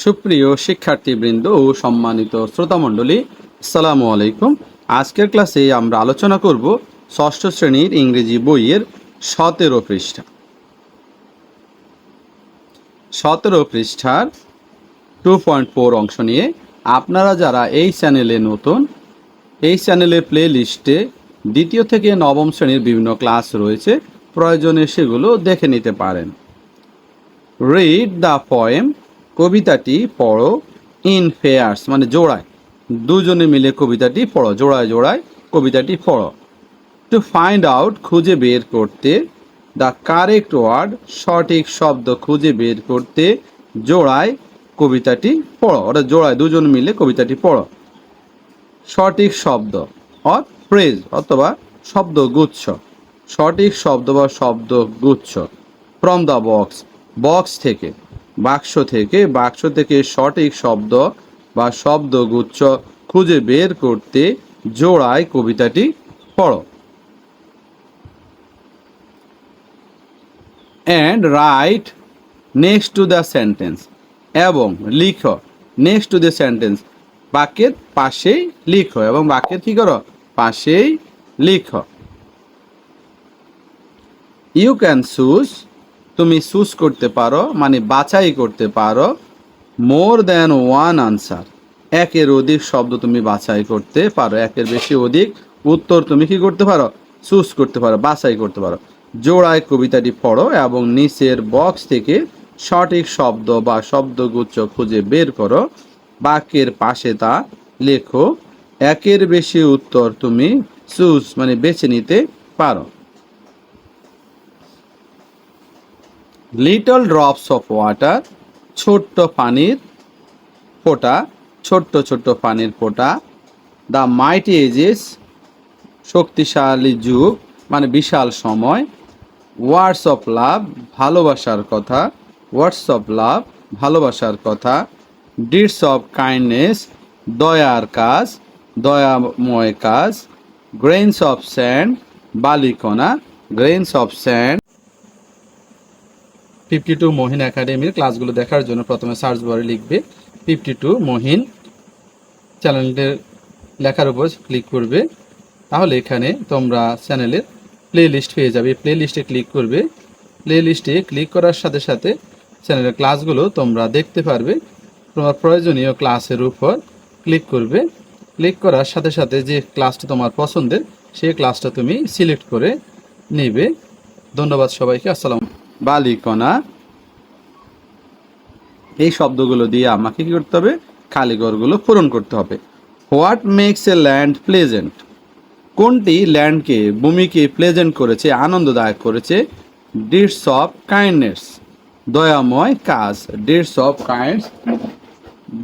সুপ্রিয় শিক্ষার্থীবৃন্দ ও সম্মানিত শ্রোতামণ্ডলী, আসসালামু আলাইকুম। আজকের ক্লাসে আমরা আলোচনা করব ষষ্ঠ শ্রেণির ইংরেজি বইয়ের সতেরো পৃষ্ঠা। সতেরো পৃষ্ঠার টু পয়েন্ট ফোর অংশ নিয়ে আপনারা যারা এই চ্যানেলে নতুন, এই চ্যানেলের প্লে লিস্টে দ্বিতীয় থেকে নবম শ্রেণির বিভিন্ন ক্লাস রয়েছে, প্রয়োজনে সেগুলো দেখে নিতে পারেন। রিড দ্য পয়েম কবিতাটি পড়ো ইন ফেয়ার্স মানে জোড়ায়। দুজনে মিলে কবিতাটি পড়ো, জোড়ায় জোড়ায় কবিতাটি পড়ো। টু ফাইন্ড আউট খুঁজে বের করতে দ্য কারেক্ট ওয়ার্ড সঠিক শব্দ খুঁজে বের করতে, জোড়ায় কবিতাটি পড়ো ওটা জোড়ায় দুজন মিলে কবিতাটি পড়ো। সঠিক শব্দ অর ফ্রেজ অথবা শব্দ গুচ্ছ সঠিক শব্দ বা শব্দ গুচ্ছ ফ্রম দ্য বক্স বক্স থেকে। বাক্স থেকে বাক্স থেকে সঠিক শব্দ বা শব্দগুচ্ছ খুঁজে বের করতে জোড়ায় কবিতাটি পড়ো। And write next to the sentence এবং লিখো। নেক্সট টু দ্য সেন্টেন্স বাক্যের পাশেই লিখো এবং বাক্যের কি করো? পাশেই লিখো। ইউ ক্যান চুজ তুমি চুজ করতে পারো মানে বাছাই করতে পারো, মোর দ্যান ওয়ান আনসার। একের অধিক শব্দ তুমি বাছাই করতে পারো, একের বেশি অধিক উত্তর তুমি কি করতে পারো? চুজ করতে পারো, বাছাই করতে পারো। জোড়ায় কবিতাটি পড়ো এবং নিচের বক্স থেকে সঠিক শব্দ বা শব্দগুচ্ছ খুঁজে বের করো। বাক্যের পাশে তা লেখো, একের বেশি উত্তর তুমি চুজ মানে বেছে নিতে পারো। লিটল ড্রপস অফ ওয়াটার ছোট্ট পানির ফোঁটা, ছোট্ট ছোট্ট পানির ফোঁটা। দ্য মাইটি এজেস শক্তিশালী যুগ মানে বিশাল সময়। ওয়ার্ডস অফ লাভ ভালোবাসার কথা। ওয়ার্ডস অফ লাভ ভালোবাসার কথা। ডিডস অফ কাইন্ডনেস দয়ার কাজ, দয়াময় কাজ। Grains of sand বালিকণা। Grains of sand fifty two Mohin একাডেমির ক্লাসগুলো দেখার জন্য প্রথমে সার্চ বারে লিখবে ফিফটি টু মহিন চ্যানেলটির লেখার উপর ক্লিক করবে। তাহলে এখানে তোমরা চ্যানেলের প্লে লিস্ট পেয়ে যাবে। প্লে লিস্টে ক্লিক করবে। প্লে লিস্টে ক্লিক করার সাথে সাথে চ্যানেলের ক্লাসগুলো তোমরা দেখতে পারবে। তোমার প্রয়োজনীয় ক্লাসের উপর ক্লিক করবে। ক্লিক করার সাথে সাথে যে ক্লাসটা তোমার পছন্দের, সেই ক্লাসটা তুমি সিলেক্ট করে নেবে। ধন্যবাদ সবাইকে। আসসালাম বালিকণা। এই শব্দগুলো দিয়ে আমাকে কি করতে হবে? খালিঘরগুলো পূরণ করতে হবে। What makes a land pleasant কোনটি ল্যান্ডকে, ভূমিকে প্লেজেন্ট করেছে, আনন্দদায়ক করেছে? ডিটস অফ কাইন্ডনেস দয়াময় কাজ। ডিটস অফ কাইন্ডস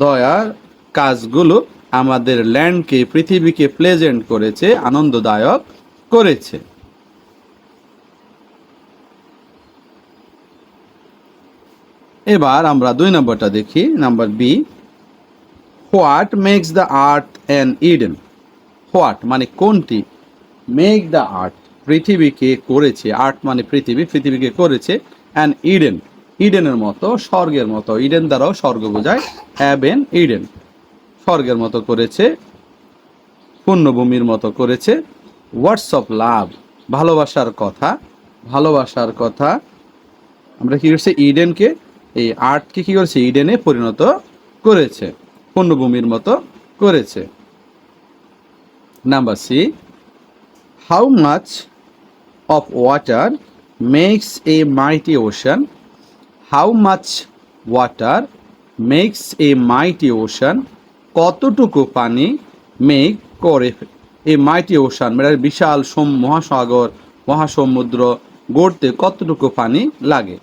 দয়ার কাজগুলো আমাদের ল্যান্ডকে, পৃথিবীকে প্লেজেন্ট করেছে, আনন্দদায়ক করেছে। এবার আমরা দুই নম্বরটা দেখি, number B what makes the earth an Eden what মানে কোনটি? মেক দ্য আর্থ পৃথিবীকে করেছে। আর্ট মানে পৃথিবী, পৃথিবীকে করেছে অ্যান ইডেন ইডেনের মতো, স্বর্গের মতো। ইডেন দ্বারাও স্বর্গ বোঝায় হ্যাভেন ইডেন স্বর্গের মতো করেছে, পুণ্যভূমির মতো করেছে। ওয়ার্ডস অফ লাভ ভালোবাসার কথা ভালোবাসার কথা। আমরা কি করছি? ইডেনকে এই আর্টকে কি করেছে? ইডেনে পরিণত করেছে। পণ্যভূমির মতো করেছে। Number C how much of water makes a mighty ocean how much water makes a mighty ocean কতটুকু পানি মেঘ করে? এই মাইটি ওশান মানে বিশাল মহাসাগর, মহাসমুদ্র গড়তে কতটুকু পানি লাগে?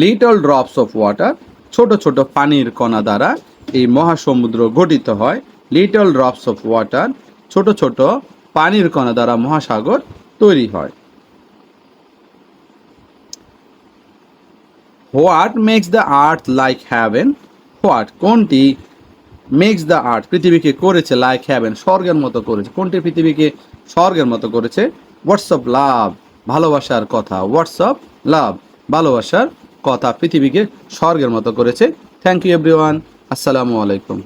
লিটল ড্রপস অফ ওয়াটার ছোট ছোট পানির কণা দ্বারা এই মহাসমুদ্র গঠিত হয়। লিটল ড্রপস অফ ওয়াটার ছোট ছোট পানির কণা দ্বারা মহাসাগর তৈরি হয়। What makes the earth like heaven what কোনটি মেক্স দ্য আর্থ পৃথিবীকে করেছে লাইক হ্যাভেন স্বর্গের মতো করেছে। কোনটি পৃথিবীকে স্বর্গের মতো করেছে? হোয়াটসঅ্যাপ লাভ ভালোবাসার কথা। হোয়াটসঅ্যাপ লাভ ভালোবাসার কথা পৃথিবীকে স্বর্গের মতো করেছে। থ্যাংক ইউ এভরিওয়ান আসসালামু আলাইকুম।